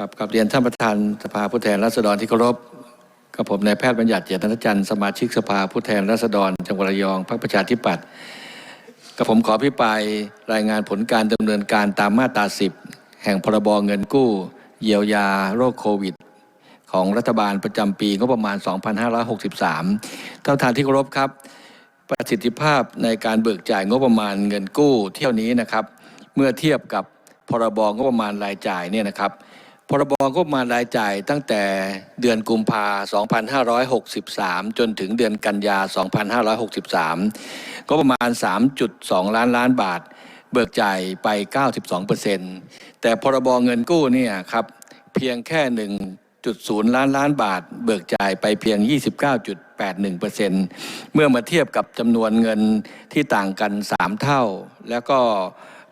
ครับกับเรียนท่านประธานสภาผู้แทนราษฎรที่เคารพกับผมนายแพทย์บัญญัติเจตนจันทร์สมาชิกสภาผู้แทนราษฎร จังหวัดระยองพรรคประชาธิปัตย์กับผมขอพิปรายรายงานผลการดำเนินการตามมาตรา10แห่งพรบเงินกู้ เยียวยาโรคโควิด ของรัฐบาลประจำปีงบประมาณ 2563ท่านประธานที่เคารพครับ ประสิทธิภาพในการเบิกจ่ายงบประมาณเงินกู้ เที่ยวนี้นะครับ เมื่อเทียบกับพรบงบประมาณรายจ่ายเนี่ยนะครับ พรบงบมารายจ่ายตั้งแต่เดือนกุมภา2563 จนถึงเดือนกันยา 2563 ก็ประมาณ 3.2 ล้านล้านบาท เบิกจ่ายไป 92%แต่พรบเงินกู้เนี่ยครับเพียงแค่ 1.0 ล้านล้านบาท เบิกจ่ายไปเพียง 29.81%เมื่อมาเทียบกับจำนวนเงินที่ต่างกัน 3 เท่า แล้วก็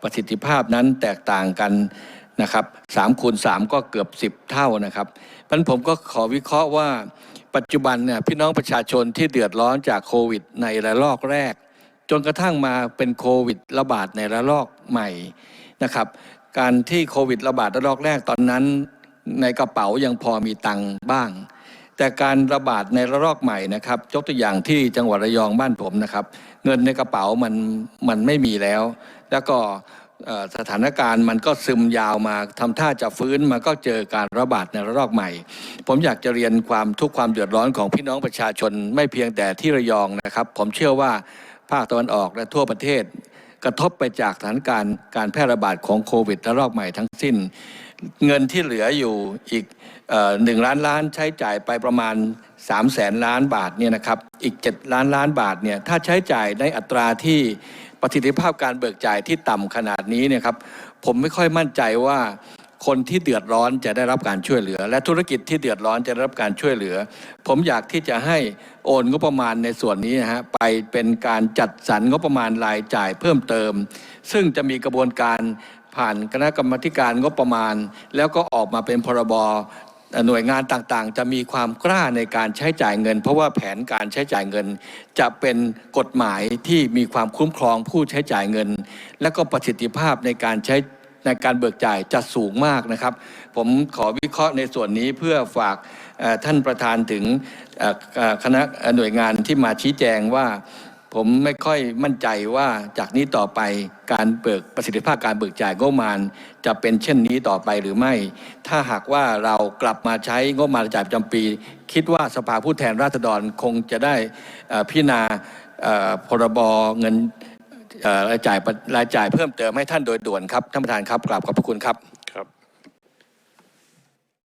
ประสิทธิภาพนั้นแตกต่างกัน นะครับ3คูณ3ก็เกือบ10เท่านะครับเพราะนั้นผมก็ขอวิเคราะห์ว่าปัจจุบันเนี่ยพี่น้องประชาชนที่เดือดร้อนจากโควิดในระลอกแรก จนกระทั่งมาเป็นโควิดระบาดในระลอกใหม่นะครับ การที่โควิดระบาดระลอกแรกตอนนั้นในกระเป๋ายังพอมีตังค์บ้าง แต่การระบาดในระลอกใหม่นะครับยกตัวอย่างที่จังหวัดระยองบ้านผมนะครับ เงินในกระเป๋ามันมันไม่มีแล้ว แล้วก็ สถานการณ์มันก็ซึมยาวมาทำท่าจะฟื้นมันก็เจอการระบาดในระลอกใหม่ ผมอยากจะเรียนความทุกข์ความเดือดร้อนของพี่น้องประชาชนไม่เพียงแต่ที่ระยองนะครับ ผมเชื่อว่าภาคตะวันออกและทั่วประเทศ กระทบไปจากสถานการณ์การแพร่ระบาดของโควิดระลอกใหม่ทั้งสิ้น เงินที่เหลืออยู่อีกหนึ่งล้านล้านใช้จ่ายไปประมาณ3 0 0แสนล้านบาทเนี่ยนะครับอีก 7 ล้านล้านบาทเนี่ยถ้าใช้จ่ายในอัตราที่ประสิทธิภาพการเบิกจ่ายที่ต่ำขนาดนี้เนี่ยครับผมไม่ค่อยมั่นใจว่า คนที่เดือดร้อนจะได้รับการช่วยเหลือ และธุรกิจที่เดือดร้อนจะได้รับการช่วยเหลือ ผมอยากที่จะให้โอนงบประมาณในส่วนนี้นะฮะไปเป็นการจัดสรรงบประมาณรายจ่ายเพิ่มเติม ซึ่งจะมีกระบวนการผ่านคณะกรรมการงบประมาณ แล้วก็ออกมาเป็นพรบหน่วยงานต่างๆ จะมีความกล้าในการใช้จ่ายเงิน เพราะว่าแผนการใช้จ่ายเงิน จะเป็นกฎหมายที่มีความคุ้มครองผู้ใช้จ่ายเงิน และก็ประสิทธิภาพในการใช้ ในการเบิกจ่ายจะสูงมากนะครับ ผมขอวิเคราะห์ในส่วนนี้เพื่อฝากท่านประธานถึงคณะหน่วยงานที่มาชี้แจงว่าผมไม่ค่อยมั่นใจว่าจากนี้ต่อไปการเบิกประสิทธิภาพการเบิกจ่ายงบประมาณ จะเป็นเช่นนี้ต่อไปหรือไม่ ถ้าหากว่าเรากลับมาใช้งบประมาณรจ่ายประจำปี คิดว่าสภาผู้แทนราษฎรคงจะได้พิจารณาพรบเงิน รายจ่ายรายจ่ายเพิ่มเติมให้ท่านโดยด่วนครับท่านประธานครับกราบขอบพระคุณครับครับ